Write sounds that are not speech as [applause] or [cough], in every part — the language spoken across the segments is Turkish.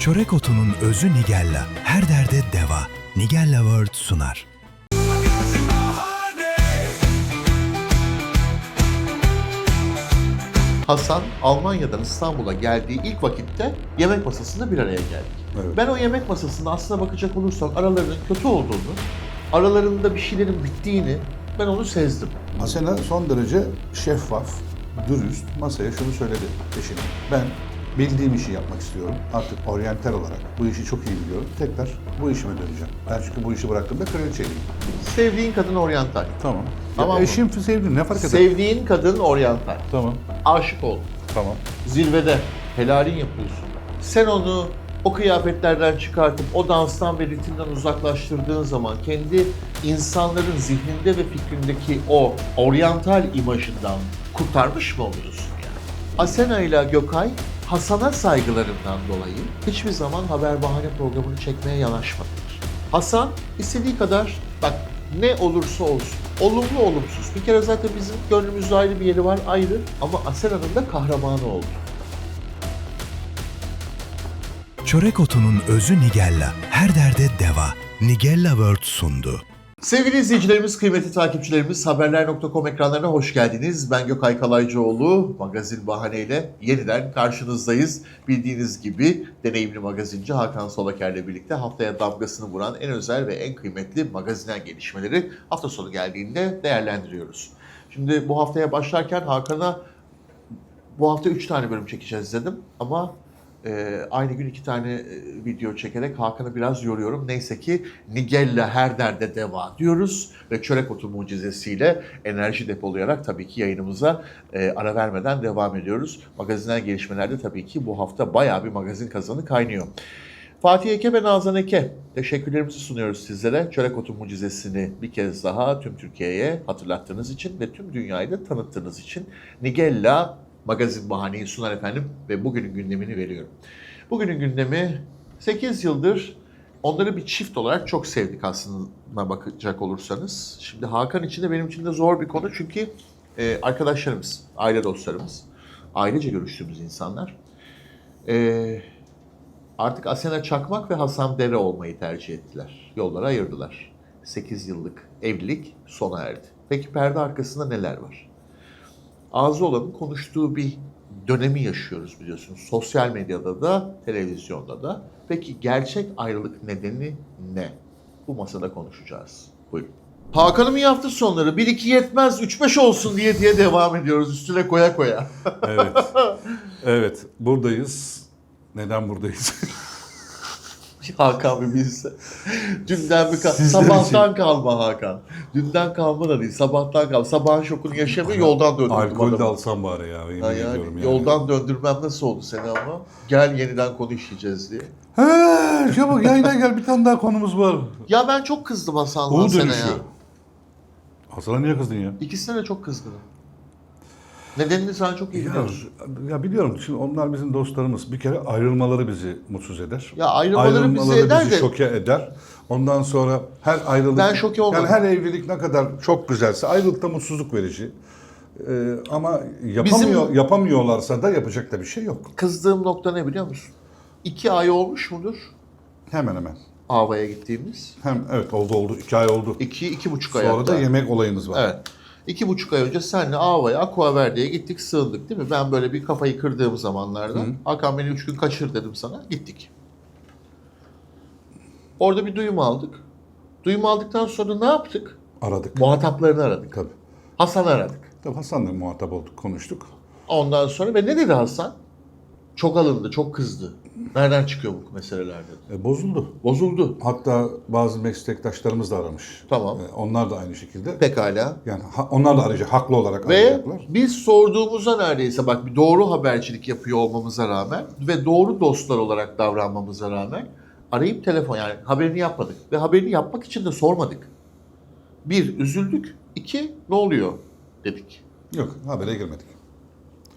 Çörek otunun özü Nigella. Her derde deva. Nigella World sunar. Hasan Almanya'dan İstanbul'a geldiği ilk vakitte yemek masasında bir araya geldik. Evet. Ben o yemek masasında aslına bakacak olursak aralarının kötü olduğunu, aralarında bir şeylerin bittiğini ben onu sezdim. Asena son derece şeffaf, dürüst masaya şunu söyledi eşine. Ben bildiğim işi yapmak istiyorum. Artık oryantal olarak bu işi çok iyi biliyorum. Tekrar bu işime döneceğim. Ben çünkü bu işi bıraktığımda kraliçeyim. Sevdiğin kadın oryantal. Tamam. Tamam mı? eşim sevdim ne fark eder? Sevdiğin kadın oryantal. tamam. Aşık oldun. Tamam. Zirvede helalin yapıyorsun. Sen onu o kıyafetlerden çıkartıp o danstan ve ritimden uzaklaştırdığın zaman kendi insanların zihninde ve fikrindeki o oryantal imajından kurtarmış mı oluyorsun yani? Asena ile Gökay Hasan'a saygılarından dolayı hiçbir zaman haber bahane programını çekmeye yanaşmadılar. Hasan istediği kadar bak ne olursa olsun olumlu olumsuz bir kere zaten bizim gönlümüzde ayrı bir yeri var ayrı ama Asena'nın da kahramanı oldu. Çörek otunun özü Nigella. Her derde deva. Nigella World sundu. Sevgili izleyicilerimiz, kıymetli takipçilerimiz Haberler.com ekranlarına hoş geldiniz. Ben Gökay Kalaycıoğlu, Magazin Bahane ile yeniden karşınızdayız. Bildiğiniz gibi deneyimli magazinci Hakan Solaker'le birlikte haftaya damgasını vuran en özel ve en kıymetli magazinel gelişmeleri hafta sonu geldiğinde değerlendiriyoruz. Şimdi bu haftaya başlarken Hakan'a bu hafta 3 tane bölüm çekeceğiz dedim ama e, aynı gün iki tane e, video çekerek Hakan'ı biraz yoruyorum. Neyse ki Nigella her derde deva diyoruz ve çörek otu mucizesiyle enerji depolayarak tabii ki yayınımıza e, ara vermeden devam ediyoruz. Magazinel gelişmelerde tabii ki bu hafta bayağı bir magazin kazanı kaynıyor. Fatih Eke ve Nazan Eke teşekkürlerimizi sunuyoruz sizlere. Çörek Otu mucizesini bir kez daha tüm Türkiye'ye hatırlattığınız için ve tüm dünyayı da tanıttığınız için Nigella magazin bahaneyi sunar efendim ve bugünün gündemini veriyorum. Bugünün gündemi 8 yıldır onları bir çift olarak çok sevdik aslında bakacak olursanız. Şimdi Hakan için de benim için de zor bir konu çünkü e, arkadaşlarımız, aile dostlarımız, ailece görüştüğümüz insanlar. E, Artık Asena Çakmak ve Hasan Dere olmayı tercih ettiler. Yolları ayırdılar. 8 yıllık evlilik sona erdi. Peki perde arkasında neler var? Ağzı olanın konuştuğu bir dönemi yaşıyoruz biliyorsunuz. Sosyal medyada da, televizyonda da. Peki gerçek ayrılık nedeni ne? Bu masada konuşacağız. Buyurun. Hakan'ın iyi hafta sonları 1-2 yetmez 3-5 olsun diye diye devam ediyoruz üstüne koya koya. Evet. [laughs] evet. Buradayız. Neden buradayız? Hakan bir bilse. Dünden bir kal- Sizler sabahtan kalma Hakan. Dünden kalma da değil, sabahtan kalma. Sabahın şokunu yaşamıyor, yoldan döndürdüm Alkol de adamı. alsam bari ya. Yemin Ha yani, yani. yoldan döndürmem nasıl oldu seni ama? Gel yeniden konu işleyeceğiz diye. He, çabuk yayına gel bir tane daha konumuz var. Ya ben çok kızdım Hasan'la sana ya. Hasan'a niye kızdın ya? İkisine de çok kızgınım. Nedenini sen çok iyi Ya, biliyorsun. ya biliyorum şimdi onlar bizim dostlarımız. Bir kere ayrılmaları bizi mutsuz eder. Ya ayrılmaları bizi eder bizi de- şoke eder. Ondan sonra her ayrılık... Ben şoke olmadım. Yani her evlilik ne kadar çok güzelse ayrılıkta mutsuzluk verici. Ee, ama yapamıyor, Bizim- yapamıyorlarsa da yapacak da bir şey yok. Kızdığım nokta ne biliyor musun? İki ay olmuş mudur Hemen hemen. Ava'ya gittiğimiz? Hem evet oldu oldu. iki ay oldu. İki, iki buçuk ay Sonra hatta. da yemek olayımız var. Evet. İki buçuk ay önce senle Ava'ya, Aquaverde'ye gittik, sığındık değil mi? Ben böyle bir kafayı kırdığım zamanlarda. Hakan beni üç gün kaçır dedim sana. Gittik. Orada bir duyum aldık. Duyum aldıktan sonra ne yaptık? Aradık. Muhataplarını aradık. Tabii. Hasan'ı aradık. Tabii Hasan'la muhatap olduk, konuştuk. Ondan sonra ve ne dedi Hasan? Çok alındı, çok kızdı. Nereden çıkıyor bu meseleler dedi. E, bozuldu. Bozuldu. Hatta bazı meslektaşlarımız da aramış. Tamam. E, onlar da aynı şekilde. Pekala. Yani ha- onlar da arayacak, haklı olarak Ve arayacaklar. biz sorduğumuzda neredeyse bak bir doğru habercilik yapıyor olmamıza rağmen ve doğru dostlar olarak davranmamıza rağmen arayıp telefon yani haberini yapmadık. Ve haberini yapmak için de sormadık. Bir, üzüldük. İki, ne oluyor dedik. Yok, habere girmedik.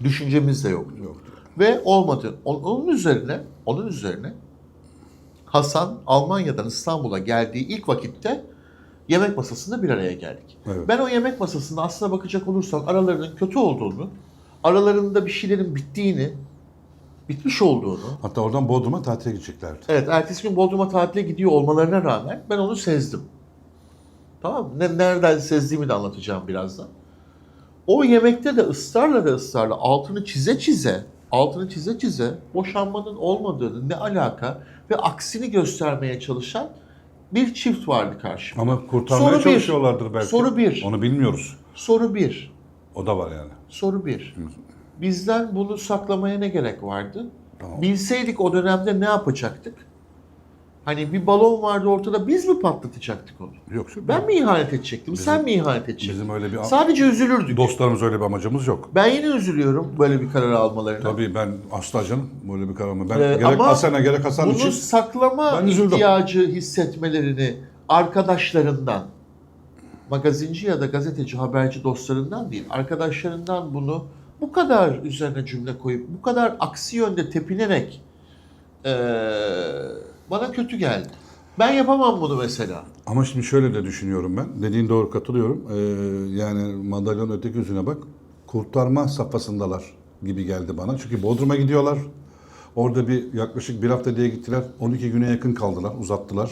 Düşüncemiz de yoktu. Yoktu. Ve olmadı. Onun üzerine, onun üzerine Hasan Almanya'dan İstanbul'a geldiği ilk vakitte yemek masasında bir araya geldik. Evet. Ben o yemek masasında aslına bakacak olursak aralarının kötü olduğunu, aralarında bir şeylerin bittiğini bitmiş olduğunu, Hatta oradan Bodrum'a tatile gideceklerdi. evet ertesi gün Bodrum'a tatile gidiyor olmalarına rağmen ben onu sezdim. Tamam mı? Ne, nereden sezdiğimi de anlatacağım birazdan. O yemekte de ısrarla da ısrarla altını çize çize, altını çize çize boşanmanın olmadığını ne alaka ve aksini göstermeye çalışan bir çift vardı karşımda. Ama kurtarmaya Soru bir. çalışıyorlardır belki. Soru bir. Onu bilmiyoruz. Soru bir. O da var yani. Soru bir. Bizden bunu saklamaya ne gerek vardı? Tamam. Bilseydik o dönemde ne yapacaktık? Hani bir balon vardı ortada biz mi patlatacaktık onu? Yoksa Ben mi ihanet edecektim? sen mi ihanet edecektin? Bizim öyle bir Sadece üzülürdük. dostlarımız öyle bir amacımız yok. Ben yine üzülüyorum böyle bir karar almalarına. Tabii ben asla canım böyle bir karar mı? Ben Ee, gerek ama Asena gerek Hasan Bunu için saklama ben üzüldüm. ihtiyacı hissetmelerini arkadaşlarından, magazinci ya da gazeteci, haberci dostlarından değil, arkadaşlarından bunu bu kadar üzerine cümle koyup, bu kadar aksi yönde tepinerek eee, bana kötü geldi. Ben yapamam bunu mesela. Ama şimdi şöyle de düşünüyorum ben. Dediğin doğru katılıyorum. Ee, yani madalyonun öteki yüzüne bak. Kurtarma safhasındalar gibi geldi bana. Çünkü Bodrum'a gidiyorlar. Orada bir yaklaşık bir hafta diye gittiler. 12 güne yakın kaldılar. Uzattılar.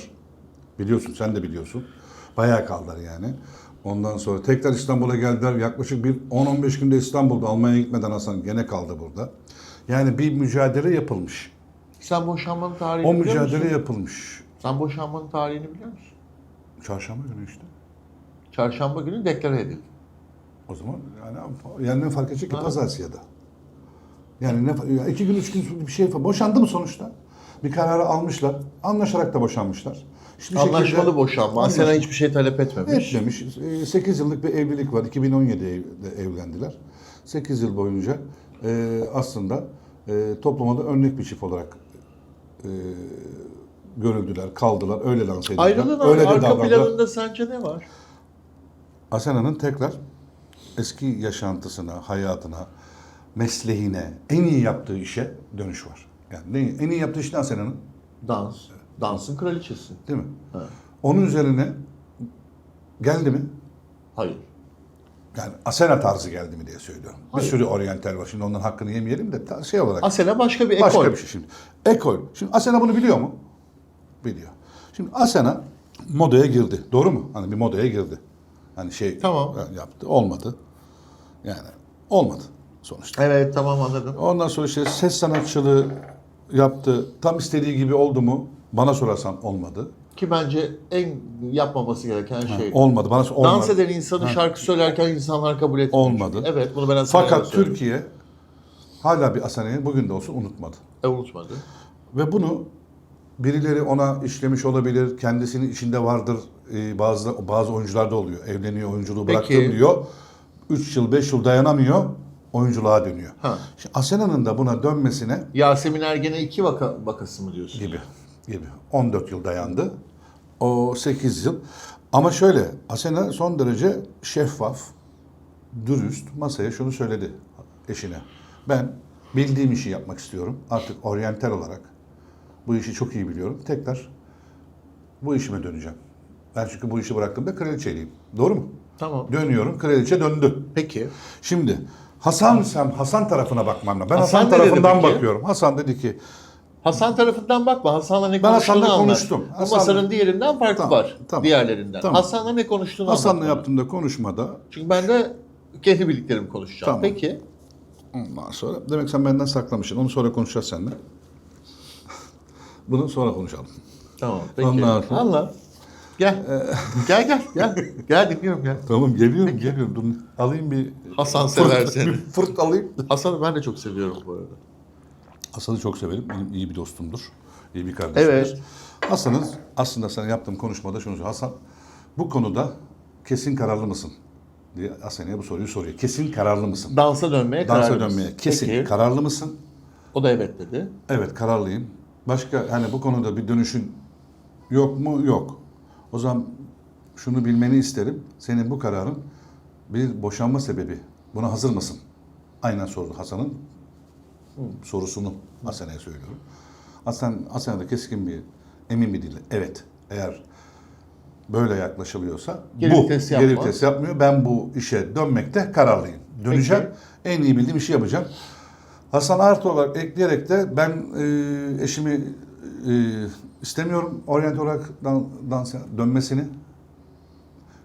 Biliyorsun sen de biliyorsun. Bayağı kaldılar yani. Ondan sonra tekrar İstanbul'a geldiler. Yaklaşık bir 10-15 günde İstanbul'da Almanya'ya gitmeden Hasan gene kaldı burada. Yani bir mücadele yapılmış. Sen boşanmanın tarihini O biliyor mücadele musun? yapılmış. Sen boşanmanın tarihini biliyor musun? Çarşamba günü işte. Çarşamba günü deklare edildi. O zaman yani, yani ne fark edecek ki pazartesi ya da. Yani ne ya iki gün üç gün bir şey falan. Boşandı mı sonuçta? Bir kararı almışlar. Anlaşarak da boşanmışlar. Hiçbir Anlaşmalı boşanma. Anlaşma- hiçbir şey talep etmemiş. etmemiş. 8 yıllık bir evlilik var. 2017'de ev- evlendiler. 8 yıl boyunca e, aslında e, topluma da örnek bir çift olarak e, görüldüler, kaldılar. Öyle lanse edildiler. Ayrılığın öyle arka davrandılar. planında sence ne var? Asena'nın tekrar eski yaşantısına, hayatına, mesleğine, en iyi yaptığı işe dönüş var. Yani en iyi yaptığı iş ne Asena'nın? Dans. Dansın kraliçesi. Değil mi? Evet. Onun üzerine geldi mi? Hayır. Yani Asena tarzı geldi mi diye söylüyorum. Hayır. Bir sürü oryantal var. Şimdi onların hakkını yemeyelim de şey olarak. Asena başka bir ekol. başka bir şey şimdi. Ekol. Şimdi Asena bunu biliyor mu? Biliyor. Şimdi Asena modaya girdi. Doğru mu? Hani bir modaya girdi. Hani şey Tamam. yaptı. Olmadı. Yani olmadı sonuçta. Evet tamam anladım. Ondan sonra işte ses sanatçılığı yaptı. Tam istediği gibi oldu mu? Bana sorarsan olmadı. Ki bence en yapmaması gereken şey. Olmadı. Bana olmadı. Dans eden insanı şarkı söylerken insanlar kabul etmiyor. Olmadı. çünkü. Evet bunu ben Asena'ya Fakat söyledim. Türkiye hala bir Asena'yı bugün de olsun unutmadı. E, unutmadı. Ve bunu birileri ona işlemiş olabilir. Kendisinin içinde vardır. Ee, bazı bazı oyuncularda oluyor. Evleniyor, oyunculuğu Peki. bıraktım diyor. 3 yıl, 5 yıl dayanamıyor. Oyunculuğa dönüyor. Ha. Şimdi Asena'nın da buna dönmesine Yasemin Ergen'e iki vaka, vakası mı diyorsun? gibi gibi 14 yıl dayandı. O 8 yıl. Ama şöyle Asena son derece şeffaf, dürüst masaya şunu söyledi eşine. Ben bildiğim işi yapmak istiyorum. Artık oryantal olarak bu işi çok iyi biliyorum. Tekrar bu işime döneceğim. Ben çünkü bu işi bıraktığımda kraliçeliyim. Doğru mu? Tamam. Dönüyorum. Kraliçe döndü. Peki. Şimdi Hasan sen Hasan tarafına bakmam lazım. Ben Hasan Hasan, tarafından bakıyorum. Hasan dedi ki Hasan tarafından bakma. Hasan'la ne Ben konuştuğunu Hasan'la anlar. konuştum. Bu Hasan- masanın diğerinden farkı Tamam, var. tamam. Diğerlerinden. Tamam. Hasan'la ne konuştuğunu Hasan'la anlat bana. yaptığımda konuşmada Çünkü ben de kendi bildiklerimi konuşacağım. Tamam. Peki. ondan sonra demek sen benden saklamışsın. Onu sonra konuşacağız seninle. Bunu sonra konuşalım. Tamam. Peki. Ondan sonra- Anla. Gel. gel gel gel. Gel dinliyorum gel. Tamam geliyorum geliyorum. Dur alayım bir Hasan sever fırt, seni. bir fırt alayım. Hasan'ı ben de çok seviyorum bu arada. Hasan'ı çok severim. Benim iyi bir dostumdur. İyi bir kardeşimdir. Evet. Hasan'ın aslında sana yaptığım konuşmada şunu söylüyor. Hasan bu konuda kesin kararlı mısın? diye Hasan'a bu soruyu soruyor. Kesin kararlı mısın? Dansa dönmeye Dansa kararlı dönmeye mısın? kesin Peki. kararlı mısın? O da evet dedi. Evet kararlıyım. Başka hani bu konuda bir dönüşün yok mu? Yok. O zaman şunu bilmeni isterim. Senin bu kararın bir boşanma sebebi. Buna hazır mısın? Aynen sordu Hasan'ın sorusunu Hasan'a söylüyorum. Hasan, Hasan'a da keskin bir emin bir dille. Evet. Eğer böyle yaklaşılıyorsa Geri bu geri yapma. vites yapmıyor. Ben bu işe dönmekte kararlıyım. Döneceğim. En iyi bildiğim işi yapacağım. Hasan artı olarak ekleyerek de ben e, eşimi e, istemiyorum oryantal olarak dan, dansa dönmesini.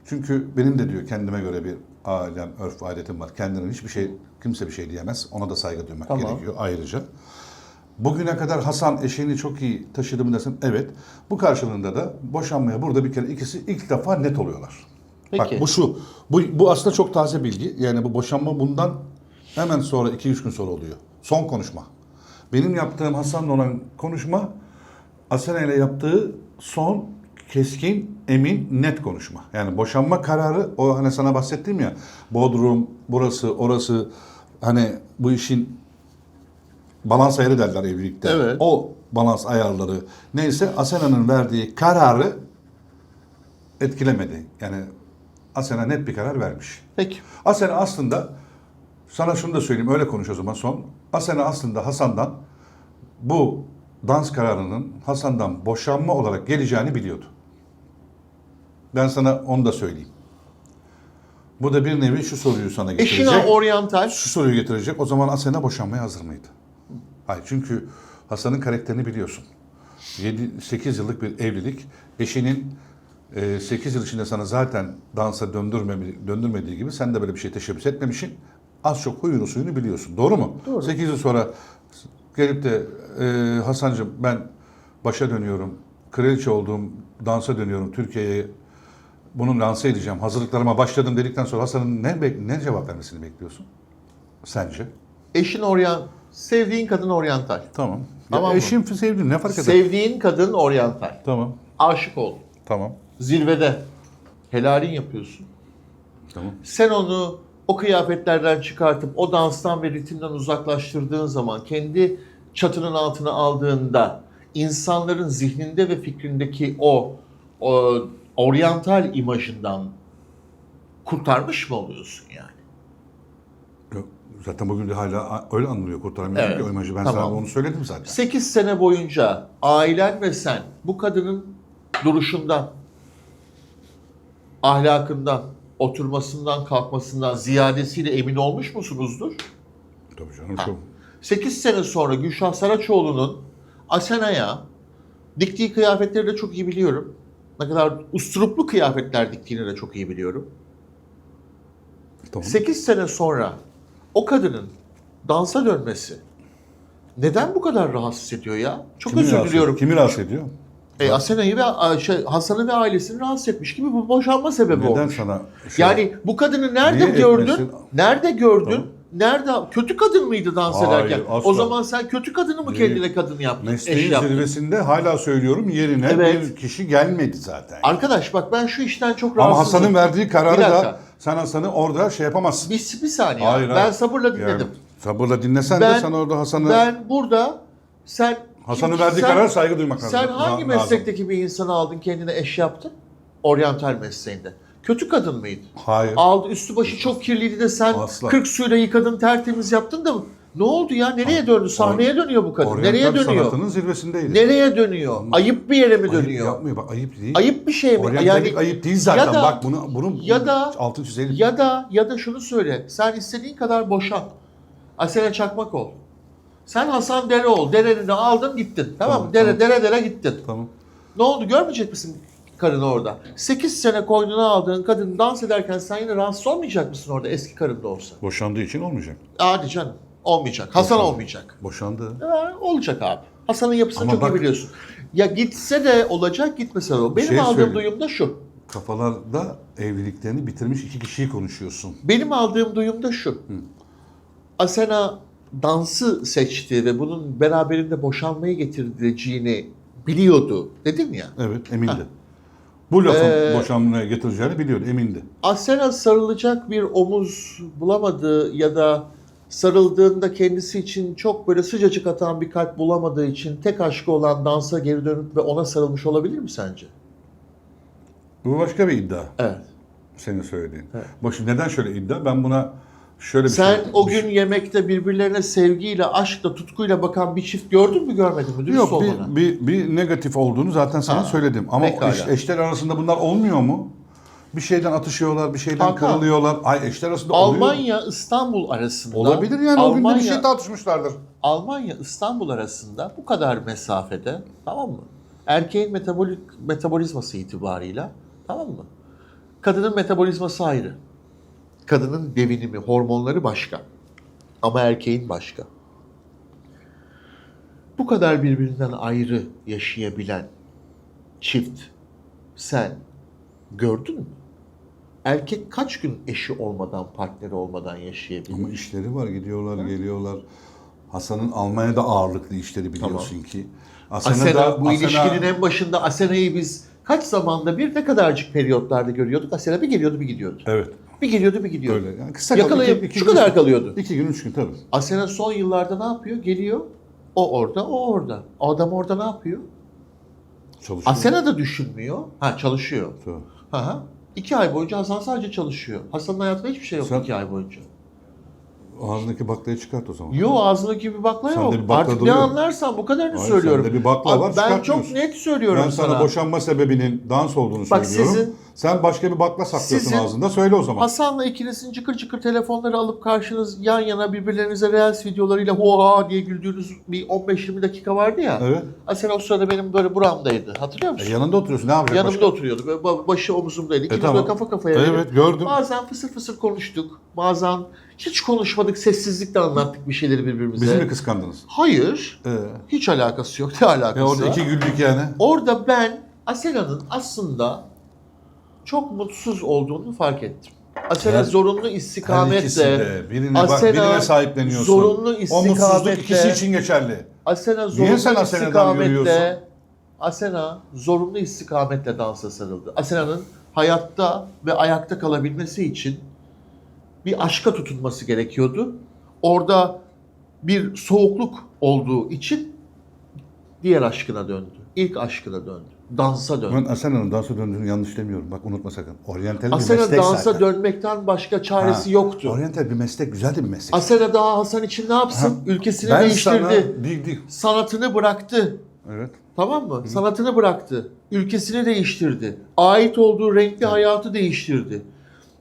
Çünkü benim de diyor kendime göre bir ailem, örf adetim var. Kendine hiçbir şey, kimse bir şey diyemez. Ona da saygı duymak Tamam. gerekiyor ayrıca. Bugüne kadar Hasan eşeğini çok iyi taşıdı mı desin? Evet. Bu karşılığında da boşanmaya burada bir kere ikisi ilk defa net oluyorlar. Peki. Bak bu şu. Bu, bu aslında çok taze bilgi. Yani bu boşanma bundan hemen sonra 2-3 gün sonra oluyor. Son konuşma. Benim yaptığım Hasan'la olan konuşma Asena ile yaptığı son keskin, emin, net konuşma. Yani boşanma kararı o hani sana bahsettim ya Bodrum, burası, orası hani bu işin balans ayarı derler evlilikte. Evet. O balans ayarları neyse Asena'nın verdiği kararı etkilemedi. Yani Asena net bir karar vermiş. Peki. Asena aslında sana şunu da söyleyeyim öyle konuş o zaman son. Asena aslında Hasan'dan bu dans kararının Hasan'dan boşanma olarak geleceğini biliyordu. Ben sana onu da söyleyeyim. Bu da bir nevi şu soruyu sana getirecek. Eşine oryantal. Şu soruyu getirecek. O zaman Asena boşanmaya hazır mıydı? Hayır çünkü Hasan'ın karakterini biliyorsun. 7-8 yıllık bir evlilik. Eşinin 8 yıl içinde sana zaten dansa döndürmemi, döndürmediği gibi sen de böyle bir şey teşebbüs etmemişsin. Az çok huyunu suyunu biliyorsun. Doğru mu? Doğru. 8 yıl sonra gelip de e, Hasan'cığım ben başa dönüyorum. Kraliçe olduğum dansa dönüyorum. Türkiye'ye bunu lanse edeceğim. Hazırlıklarıma başladım dedikten sonra Hasan'ın ne, ne cevap vermesini bekliyorsun? Sence? Eşin oryan, sevdiğin kadın oryantal. Tamam. Tamam mı? eşim sevdiğin ne fark eder? Sevdiğin kadın oryantal. tamam. Aşık oldun. Tamam. Zirvede. Helalin yapıyorsun. Tamam. Sen onu o kıyafetlerden çıkartıp o danstan ve ritimden uzaklaştırdığın zaman kendi çatının altına aldığında insanların zihninde ve fikrindeki o, o oryantal imajından kurtarmış mı oluyorsun yani? Yok, Zaten bugün de hala öyle anılıyor kurtaramıyorum Evet. ki o imajı. Ben Tamam. sana onu söyledim zaten. 8 sene boyunca ailen ve sen bu kadının duruşundan, ahlakından, oturmasından, kalkmasından ziyadesiyle emin olmuş musunuzdur? Tabii canım çok. 8 sene sonra Gülşah Saraçoğlu'nun Asena'ya diktiği kıyafetleri de çok iyi biliyorum. Ne kadar usturuplu kıyafetler diktiğini de çok iyi biliyorum. Tamam. 8 sene sonra o kadının dansa dönmesi neden bu kadar rahatsız ediyor ya? Çok Kimi özür diliyorum. Kimi rahatsız ediyor? E, Asena'yı ve şey, Hasan'ı ve ailesini rahatsız etmiş gibi bu boşanma sebebi Neden olmuş. sana şey- Yani bu kadını nerede gördün? etmesin? Nerede gördün? Tamam. Nerede? Kötü kadın mıydı dans Hayır, ederken? asla. O zaman sen kötü kadını mı Değil. kendine kadın yaptın? mesleğin yaptın? zirvesinde hala söylüyorum yerine Evet. bir kişi gelmedi zaten. Arkadaş bak ben şu işten çok Ama rahatsızım. Hasan'ın verdiği kararı da sen Hasan'ı orada şey yapamazsın. Bir, bir saniye. Hayır, ben hayır. sabırla Yani dinledim. sabırla dinlesen Ben- de sen orada Hasan'ı Ben burada sen Hasan'ın verdiği sen- karara saygı duymak lazım. Sen hangi meslekteki bir insanı aldın kendine eş yaptın? Oryantal mesleğinde. Kötü kadın mıydı? Hayır. Aldı üstü başı çok kirliydi de sen Asla. 40 suyla yıkadın tertemiz yaptın da ne oldu ya? Nereye döndü? Sahneye dönüyor bu kadın. Oryantal Nereye dönüyor? sanatının zirvesindeydi. Nereye dönüyor? Ayıp bir yere mi Ayıp dönüyor? yapmıyor bak ayıp değil. Ayıp bir şey mi? Oryantallik Yani ayıp değil zaten. ya da- bak bunu bunun ya da- altın çizelim. ya da ya da şunu söyle. Sen istediğin kadar boşan. Asena Çakmak ol. Sen Hasan Dere ol. Dere'ni de aldın gittin. Tamam, mı? Tamam, Dere dere dere gittin. Tamam. Ne oldu görmeyecek misin karını orada? 8 sene koynuna aldığın kadın dans ederken sen yine rahatsız olmayacak mısın orada eski karın da olsa? Boşandığı için olmayacak. Hadi canım. Olmayacak. Hasan Boşandı. olmayacak. Boşandı. Ha, olacak abi. Hasan'ın yapısını Ama çok bak- iyi biliyorsun. Ya gitse de olacak, gitmese de o. Benim şey aldığım söyleyeyim. duyum da şu. Kafalarda evliliklerini bitirmiş iki kişiyi konuşuyorsun. Benim aldığım duyum da şu. Asena dansı seçti ve bunun beraberinde boşanmayı getireceğini biliyordu. Dedin ya. Evet emindi. Bu lafın Ee, boşanmaya getireceğini biliyordu emindi. Asena sarılacak bir omuz bulamadığı ya da sarıldığında kendisi için çok böyle sıcacık atan bir kalp bulamadığı için tek aşkı olan dansa geri dönüp ve ona sarılmış olabilir mi sence? Bu başka bir iddia. Evet. Senin söylediğin. Evet. Şimdi neden şöyle iddia? Ben buna şöyle bir Sen şey... o gün şey- yemekte birbirlerine sevgiyle, aşkla, tutkuyla bakan bir çift gördün mü görmedin mi? Dürüst Yok bana. bir, bir, bir negatif olduğunu zaten sana Ha, söyledim. Ama eş- eşler arasında bunlar olmuyor mu? Bir şeyden atışıyorlar, bir şeyden Hakan, kırılıyorlar. Ay eşler arasında oluyor. Almanya İstanbul arasında Olabilir yani o günde bir Almanya, şey tartışmışlardır. Almanya İstanbul arasında bu kadar mesafede tamam mı? Erkeğin metabolik metabolizması itibarıyla tamam mı? Kadının metabolizması ayrı. Kadının devinimi, hormonları başka. Ama erkeğin başka. Bu kadar birbirinden ayrı yaşayabilen çift sen gördün mü? Erkek kaç gün eşi olmadan, partneri olmadan yaşayabilir? Ama işleri var, gidiyorlar, geliyorlar. Hasan'ın Almanya'da ağırlıklı işleri biliyorsun ki. Asena, bu Asena- ilişkinin en başında Asena'yı biz kaç zamanda bir ne kadarcık periyotlarda görüyorduk. Asena bir geliyordu bir gidiyordu. Evet, Bir geliyordu bir gidiyordu. öyle. Yani kısa Yakalayıp iki- iki şu gün- kadar kalıyordu. İki gün, üç gün tabii. Asena son yıllarda ne yapıyor? Geliyor. O orada, o orada. O adam orada ne yapıyor? Çalışıyor. Asena da düşünmüyor. Ha çalışıyor. Tabii. Ha ha. İki ay boyunca Hasan sadece çalışıyor. Hasan'ın hayatında hiçbir şey yok Sen- iki ay boyunca. Ağzındaki baklayı çıkart o zaman. Yo ağzındaki bir bakla yok. bir bakla Artık ne duruyor. anlarsan bu kadarını Hayır, söylüyorum. sende bir bakla var, Ben çok net söylüyorum Ben sana, boşanma sebebinin dans olduğunu Bak söylüyorum. sizin- Sen başka bir bakla saklıyorsun Sizin- ağzında. Söyle o zaman. Hasan'la ikinizin cıkır cıkır telefonları alıp karşınız yan yana birbirlerinize Reels videolarıyla huha diye güldüğünüz bir 15-20 dakika vardı ya. Evet. Asena o sırada benim böyle buramdaydı. Hatırlıyor E, musun? yanında oturuyorsun. Ne yapacak Yanımda başka? oturuyordu. Böyle başı omuzumdaydı. İkimiz tamam. böyle kafa kafaya. Evet, verip gördüm. Bazen fısır fısır konuştuk. Bazen hiç konuşmadık. Sessizlikle anlattık bir şeyleri birbirimize. Bizi mi kıskandınız? Hayır. Ee, Hiç alakası yok. Ne alakası ya orada var? iki güldük yani. Orada ben Asena'nın aslında çok mutsuz olduğunu fark ettim. Asena Her- zorunlu istikametle bak, Asena birine sahipleniyorsun. zorunlu O mutsuzluk istikametle- ikisi için geçerli. Asena Niye sen zorunlu Asena'dan yürüyorsun? istikametle Asena zorunlu istikametle dansa sarıldı. Asena'nın hayatta ve ayakta kalabilmesi için bir aşka tutunması gerekiyordu. Orada bir soğukluk olduğu için diğer aşkına döndü. İlk aşkına döndü. Dansa. Ben Asena'nın dansa döndüğünü yanlış demiyorum. Bak unutma sakın. Oryantal bir Asena meslek dansa zaten. dönmekten başka çaresi Ha, yoktu. Oryantal bir meslek, güzel de bir meslek. Asena daha Hasan için ne yapsın? Ha, Ülkesini ben değiştirdi. sana... Değil, değil. Sanatını bıraktı. Evet. Tamam mı? Sanatını bıraktı. Ülkesini değiştirdi. Ait olduğu renkli hayatı değiştirdi.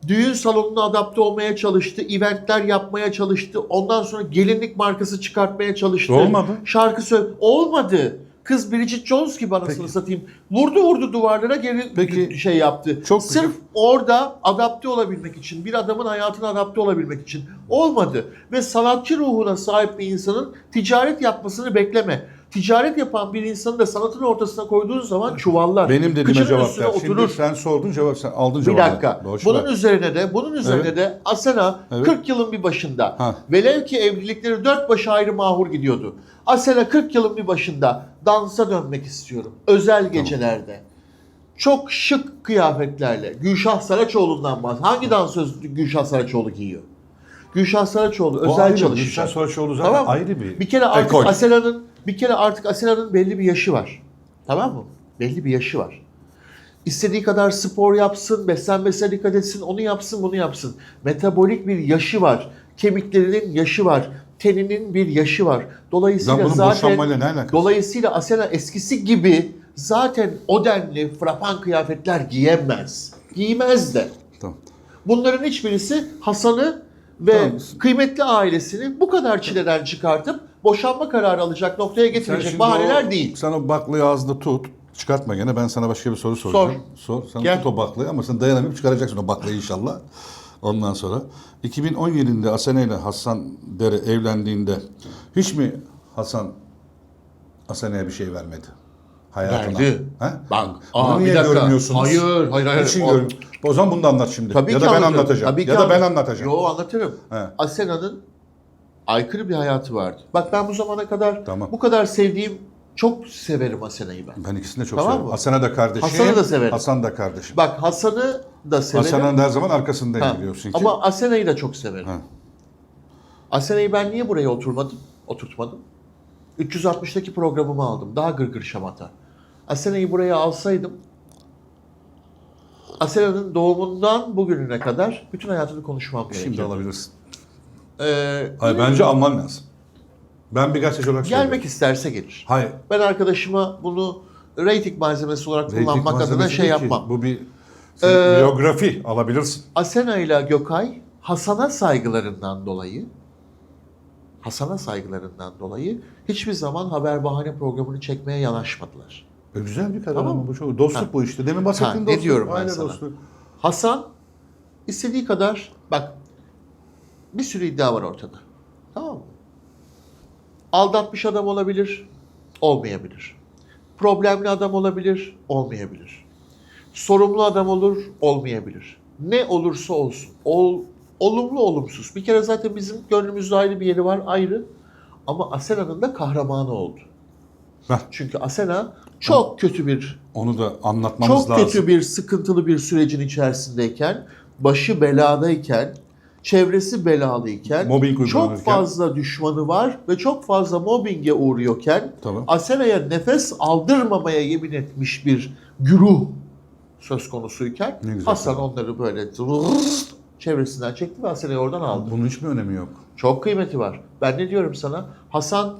Düğün salonuna adapte olmaya çalıştı. Eventler yapmaya çalıştı. Ondan sonra gelinlik markası çıkartmaya çalıştı. Olmadı. Şarkı söyle. Olmadı. Kız Bridget Jones gibi anasını Peki. satayım. Vurdu vurdu duvarlara geri Peki. şey yaptı. Çok Sırf güzel. orada adapte olabilmek için, bir adamın hayatına adapte olabilmek için olmadı. Ve sanatçı ruhuna sahip bir insanın ticaret yapmasını bekleme. Ticaret yapan bir insanı da sanatın ortasına koyduğun zaman çuvallar. Benim dediğime cevap ver. oturur. Şimdi sen sordun cevap sen aldın Bir cevabı. dakika. Boş bunun ver. üzerine de bunun üzerine Evet. de Asena Evet. 40 yılın bir başında. Ha. Velev ki evlilikleri dört başı ayrı mahur gidiyordu. Asena 40 yılın bir başında dansa dönmek istiyorum. Özel gecelerde. Çok şık kıyafetlerle. Gülşah Saraçoğlu'ndan bahsediyor. Hangi dansöz Gülşah Saraçoğlu giyiyor? Gülşah Saraçoğlu özel ayrı, çalışacak. Gülşen Saraçoğlu zaten Tamam mı? ayrı bir Bir kere artık ekol. Asena'nın bir kere artık Asena'nın belli bir yaşı var. Tamam mı? Belli bir yaşı var. İstediği kadar spor yapsın, beslenmesine dikkat etsin, onu yapsın, bunu yapsın. Metabolik bir yaşı var. Kemiklerinin yaşı var. Teninin bir yaşı var. Dolayısıyla zaten boşanmayla ne alakası? dolayısıyla Asena eskisi gibi zaten o denli frapan kıyafetler giyemez. Giymez de. Tamam. Bunların hiçbirisi Hasan'ı ve Tamam. kıymetli ailesini bu kadar çileden çıkartıp boşanma kararı alacak noktaya getirecek bahaneler o- değil. Sen o baklayı ağzında tut. Çıkartma gene ben sana başka bir soru soracağım. Sor. Sen Gel. tut o baklayı ama sen dayanamayıp çıkaracaksın o baklayı inşallah. Ondan sonra 2017'de Asena ile Hasan Dere evlendiğinde hiç mi Hasan Asena'ya bir şey vermedi? Hayatına. Verdi. He? Bunu aa, niye bir dakika. görmüyorsunuz? Hayır, hayır, hayır. Niçin O- görmüyor- O zaman bunu da anlat şimdi. Tabii ya da ben anlatacağım. Tabii ya da ben anlatırım. anlatacağım. Yo anlatırım. He. Asena'nın aykırı bir hayatı vardı. Bak ben bu zamana kadar Tamam. bu kadar sevdiğim çok severim Asena'yı ben. Ben ikisini de çok Tamam severim. mı? Da kardeşim. Hasan'ı da severim. Hasan da kardeşim. Bak Hasan'ı da severim. Hasan'ın her zaman arkasındayım Ha, biliyorsun ki. Ama Asena'yı da çok severim. Ha. Asena'yı ben niye buraya oturmadım? Oturtmadım. 360'daki programımı aldım. Daha gırgır şamata. Asena'yı buraya alsaydım Asena'nın doğumundan bugününe kadar bütün hayatını konuşmam Şimdi gerekiyor. alabilirsin. Ee, Hayır bence alman lazım. Ben bir gazeteci olarak gelmek söylüyorum. isterse gelir. Hayır. Ben arkadaşıma bunu rating malzemesi olarak Reyting kullanmak adına malzemesi şey değil ki. yapmam. Bu bir Sen Ee, biyografi alabilirsin. Asena ile Gökay Hasan'a saygılarından dolayı Hasan'a saygılarından dolayı hiçbir zaman haber bahane programını çekmeye yanaşmadılar. E, güzel bir karar Tamam. ama bu çok dostluk Ha. bu işte. Demin bahsettiğin Ha, ne dostluk. diyorum ben aile sana? dostluğu. Hasan istediği kadar bak bir sürü iddia var ortada. Tamam mı? Aldatmış adam olabilir, olmayabilir. Problemli adam olabilir, olmayabilir. Sorumlu adam olur, olmayabilir. Ne olursa olsun. Ol, olumlu olumsuz. Bir kere zaten bizim gönlümüzde ayrı bir yeri var, ayrı. Ama Asena'nın da kahramanı oldu. Heh. Çünkü Asena çok kötü bir Onu da anlatmamız çok lazım. kötü bir sıkıntılı bir sürecin içerisindeyken, başı beladayken, çevresi belalıyken, Mobbing çok fazla düşmanı var ve çok fazla mobbinge uğruyorken Tamam. Asena'ya nefes aldırmamaya yemin etmiş bir güruh söz konusuyken. Hasan onları böyle çevresinden çekti ve Asena'yı oradan aldı. Bunun hiçbir önemi yok. Çok kıymeti var. Ben ne diyorum sana? Hasan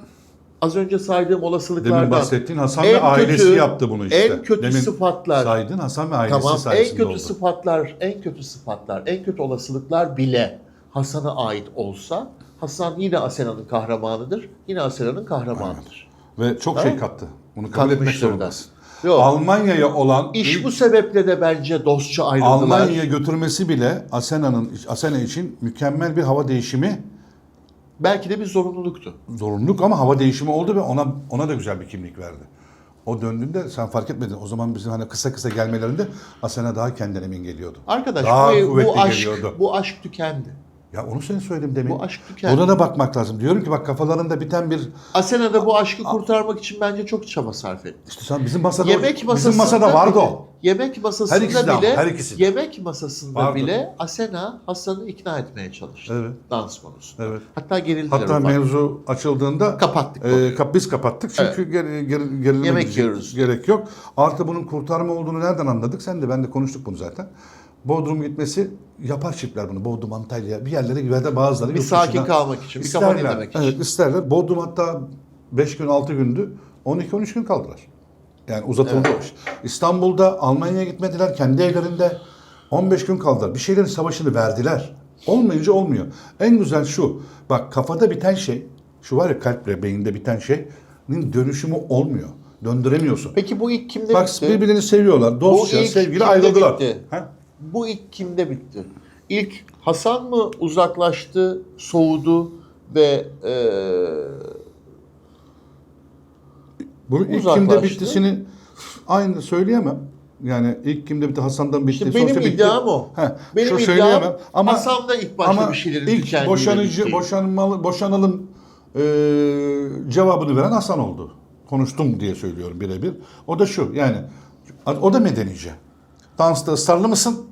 az önce saydığım olasılıklardan Demin bahsettiğin Hasan en ve ailesi kötü- yaptı bunu işte. en kötü Demin sıfatlar saydın Hasan ve ailesi Tamam en sayesinde kötü oldu. sıfatlar, en kötü sıfatlar, en kötü olasılıklar bile Hasan'a ait olsa Hasan yine Asena'nın kahramanıdır. Yine Asena'nın kahramanıdır. Ve çok Tamam. şey kattı. Bunu kabul etmek Katmıştır zorundasın. Yok. Almanya'ya olan İş bu sebeple de bence dostça ayrıldılar. Almanya'ya götürmesi bile Asena'nın Asena için mükemmel bir hava değişimi Belki de bir zorunluluktu. zorunluluk ama hava değişimi oldu ve ona ona da güzel bir kimlik verdi. O döndüğünde sen fark etmedin. O zaman bizim hani kısa kısa gelmelerinde Asena daha kendine emin geliyordu. Arkadaş Daha bu, kuvvetli bu aşk geliyordu. bu aşk tükendi. Ya onu sen söyledim demin. Bu aşk tükendi. Buna da bakmak lazım. Diyorum ki bak kafalarında biten bir Asena da bu aşkı kurtarmak için bence çok çaba sarf etti. işte sen bizim masada Yemek masasında bizim masada vardı o. Yemek Her masasında ikisi ama, bile her ikisi yemek masasında Vardı. bile Asena Hasan'ı ikna etmeye çalıştı. Evet. Dans konusunda. Evet. Hatta gerildiler. Hatta ufak. mevzu açıldığında Kapattık e, kap- biz kapattık çünkü ger, ger, gerilime Yemek gidecek yiyoruz. gerek yok. Artı bunun kurtarma olduğunu nereden anladık? Sen de ben de konuştuk bunu zaten. Bodrum gitmesi yapar çiftler bunu. Bodrum, Antalya bir yerlere gider de bazıları Bir sakin kalmak için, bir kafa isterler. dinlemek için. Evet isterler. Bodrum hatta 5 gün 6 gündü. 12-13 gün kaldılar. Yani uzatıldı o iş. İstanbul'da Almanya'ya gitmediler. Kendi evlerinde 15 gün kaldılar. Bir şeylerin savaşını verdiler. Olmayınca olmuyor. En güzel şu. Bak kafada biten şey, şu var ya kalple beyinde biten şeyin dönüşümü olmuyor. Döndüremiyorsun. Peki bu ilk kimde Bak bitti? birbirini seviyorlar. Dostça, ilk sevgili kimde ayrıldılar. bitti? Ha? Bu ilk kimde bitti? İlk Hasan mı uzaklaştı, soğudu ve eee Bunun ilk kimde bittisini aynı söyleyemem. Yani ilk kimde bitti Hasan'dan bitti. işte benim bitti. iddiam o. Heh, benim şu iddiam söyleyemem. Ama Hasan da ilk başta ama bir şeylerin ilk boşanıcı boşanmalı boşanalım e, cevabını veren Hasan oldu. Konuştum diye söylüyorum birebir. O da şu yani o da medenice. Dansta ısrarlı mısın?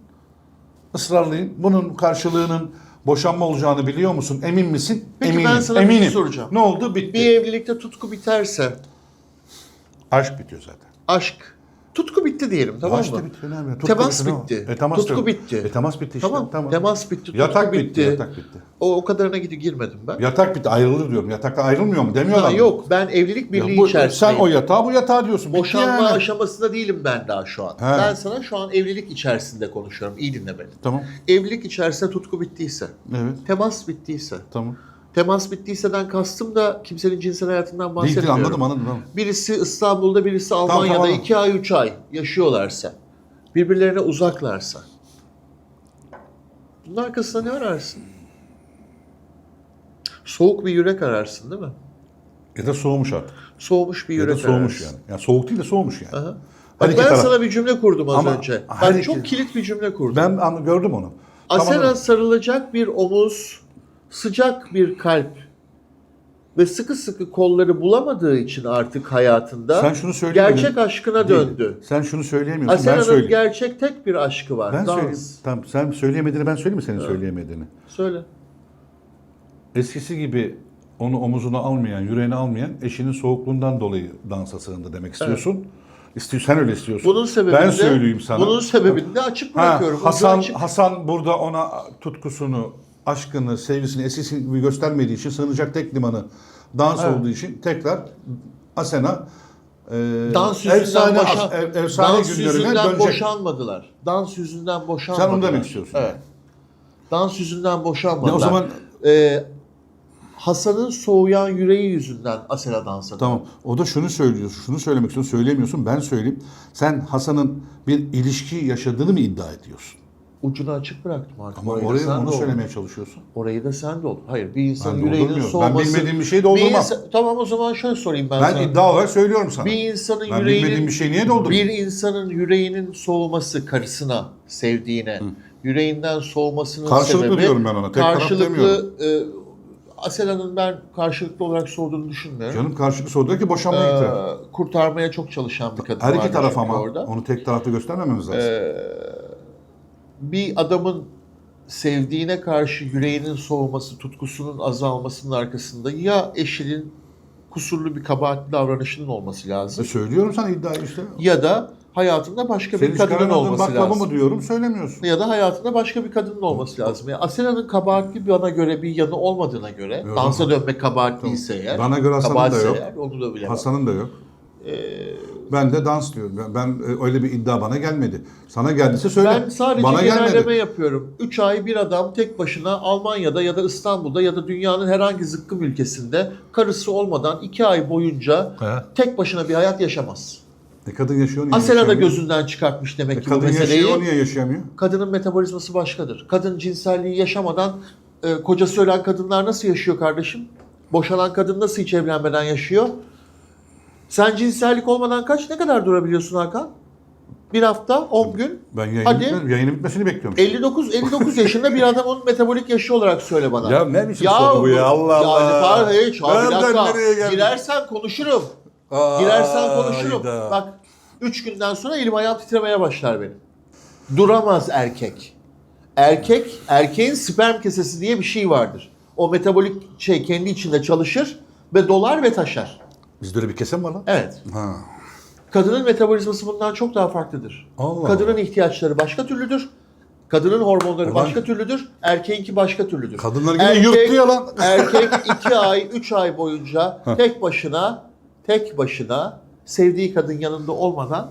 Israrlıyım. Bunun karşılığının boşanma olacağını biliyor musun? Emin misin? Peki Eminim. ben sana bir şey Eminim. soracağım. Ne oldu? Bitti. Bir evlilikte tutku biterse Aşk bitiyor zaten. aşk tutku bitti diyelim tamam Aşk mı? da bitti. önemli. Tutku Temas bitti, bitti. E, temas tutku da- bitti. E, temas bitti işte. Tamam. Temas bitti. Tutku Yatak bitti. bitti. Yatak bitti. O, o kadarına gidip girmedim ben. Yatak bitti. Ayrılır diyorum. Yatakta ayrılmıyor mu? Demiyorlar Ha, mı? yok ben evlilik Ya birliği bu- içerisindeyim. sen o yatağa bu yatağa diyorsun. Bitti Boşanma yani. aşamasında değilim ben daha şu an. He. Ben sana şu an evlilik içerisinde konuşuyorum. İyi dinle beni. Tamam. Evlilik içerisinde tutku bittiyse, Evet. temas bittiyse, Tamam. Temas bittiyseden kastım da kimsenin cinsel hayatından bahsetmiyorum. değil, anladım anladım. tamam. Birisi İstanbul'da, birisi Almanya'da tamam. iki ay, üç ay yaşıyorlarsa, birbirlerine uzaklarsa. Bunun arkasında ne ararsın? Soğuk bir yürek ararsın değil mi? Ya da soğumuş artık. Soğumuş bir Ya yürek da soğumuş ararsın. yani. Yani soğuk değil de soğumuş yani. Aha. Bak ben taraf. sana bir cümle kurdum az Ama önce. Ben çok kilit bir cümle kurdum. Ben gördüm onu. Asena Tamam. sarılacak bir omuz, sıcak bir kalp ve sıkı sıkı kolları bulamadığı için artık hayatında Sen şunu söyleyemedin. gerçek aşkına Değil. döndü. Sen şunu söyleyemiyorsun. ben Asena'nın söyleyeyim. gerçek tek bir aşkı var. Ben dans. söyleyeyim. Tamam sen söyleyemediğini ben söyleyeyim mi senin söyleyemediğini? Söyle. Eskisi gibi onu omuzuna almayan, yüreğine almayan eşinin soğukluğundan dolayı dansa sığındı demek istiyorsun. İstiyor, sen öyle istiyorsun. Bunun sebebini ben de, söyleyeyim sana. Bunun sebebini de açık Ha, bırakıyorum. Ucu Hasan açık. Hasan burada ona tutkusunu, aşkını, sevgisini eskisi gibi göstermediği için sığınacak tek limanı dans Evet. olduğu için tekrar Asena e, Dans efsane, boşan, e- efsane dans günlerine dönecek. boşanmadılar. Dans yüzünden boşanmadılar. Sen onu demek istiyorsun. Evet. Dans yüzünden boşanmadılar. Ya o zaman Ee, Hasan'ın soğuyan yüreği yüzünden Asela dans ediyor. Tamam. O da şunu söylüyor. Şunu söylemek istiyorsun. Söylemiyorsun. Ben söyleyeyim. Sen Hasan'ın bir ilişki yaşadığını mı iddia ediyorsun? Ucunu açık bıraktım artık. Ama Orayı da oraya sen onu de söylemeye çalışıyorsun. Orayı da sen de oldun. Hayır bir insanın Ben yüreğinin soğuması... Ben bilmediğim bir şeyi doldurmam. insan- Tamam o zaman şöyle sorayım ben, Ben sana. iddia olarak söylüyorum sana. Bir insanın Ben yüreğinin... bilmediğim bir şeyi niye doldurayım? Bir insanın yüreğinin soğuması karısına, sevdiğine, yüreğinden soğumasının Karşılıklı sebebi... diyorum ben ona, tek karşılıklı, e, Asela'nın ben karşılıklı olarak soğuduğunu düşünmüyorum. Canım karşılıklı sordu ki boşanmaya Ee, kurtarmaya çok çalışan bir kadın Her iki taraf ama. orada. Onu tek tarafta göstermememiz lazım. Bir adamın sevdiğine karşı yüreğinin soğuması, tutkusunun azalmasının arkasında ya eşinin kusurlu bir kabahatli davranışının olması E lazım söylüyorum sana iddiayı işte. ya da hayatında başka Senin bir kadının olması baklava lazım. mı diyorum söylemiyorsun. Ya da hayatında başka bir kadının olması lazım. Yani Asena'nın kabahatli bana göre bir yanı olmadığına göre, Yok. dansa dönmek kabahatliyse eğer, Bana göre Hasan'ın da yok. eğer, onu da bilemem. Hasan'ın da yok. Ee, Ben de dans diyorum. Ben, ben öyle bir iddia bana gelmedi. Sana geldiyse söyle. Ben sadece bana genelleme gelmedi. yapıyorum. 3 ay bir adam tek başına Almanya'da ya da İstanbul'da ya da dünyanın herhangi zıkkım ülkesinde karısı olmadan 2 ay boyunca He. tek başına bir hayat yaşamaz. E kadın yaşıyor niye Asena da yaşayamıyor? gözünden çıkartmış demek E ki bu kadın meseleyi. yaşıyor niye yaşayamıyor? Kadının metabolizması başkadır. Kadın cinselliği yaşamadan e, kocası ölen kadınlar nasıl yaşıyor kardeşim? Boşanan kadın nasıl hiç evlenmeden yaşıyor? Sen cinsellik olmadan kaç ne kadar durabiliyorsun Hakan? Bir hafta, 10 gün. Ben yayın, Hadi. bitme- yayının bitmesini bekliyorum. 59 59 yaşında bir adamın metabolik yaşı olarak söyle bana. Ya ne biçim soru bu ya? Allah Allah. Ya Karl hiç abi bir dakika. nereye? Girersen konuşurum. Aa, Girersen konuşurum. hayda. Bak 3 günden sonra elim ayağım titremeye başlar benim. Duramaz erkek. Erkek, erkeğin sperm kesesi diye bir şey vardır. O metabolik şey kendi içinde çalışır ve dolar ve taşar. Bizde öyle bir kesem var lan. Evet. Ha. Kadının metabolizması bundan çok daha farklıdır. Allah Kadının ihtiyaçları başka türlüdür. Kadının hormonları Ulan- başka türlüdür. Erkeğinki başka türlüdür. Kadınlar yine yırttı ya lan. [laughs] erkek iki ay, üç ay boyunca tek başına, tek başına sevdiği kadın yanında olmadan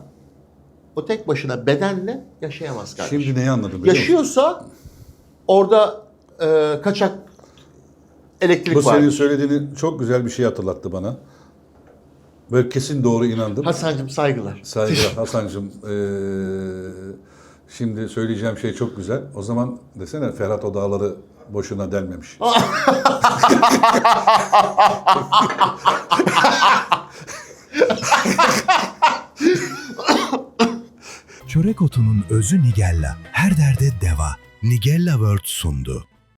o tek başına bedenle yaşayamaz kardeşim. Şimdi neyi anladım biliyor musun? Yaşıyorsa orada e, kaçak elektrik Bu var. senin söylediğini çok güzel bir şey hatırlattı bana. Böyle kesin doğru inandım. Hasan'cığım saygılar. Saygılar [laughs] Hasan'cığım. eee, şimdi söyleyeceğim şey çok güzel. O zaman desene Ferhat o dağları boşuna delmemiş. [laughs] Çörek otunun özü Nigella. Her derde deva. Nigella World sundu.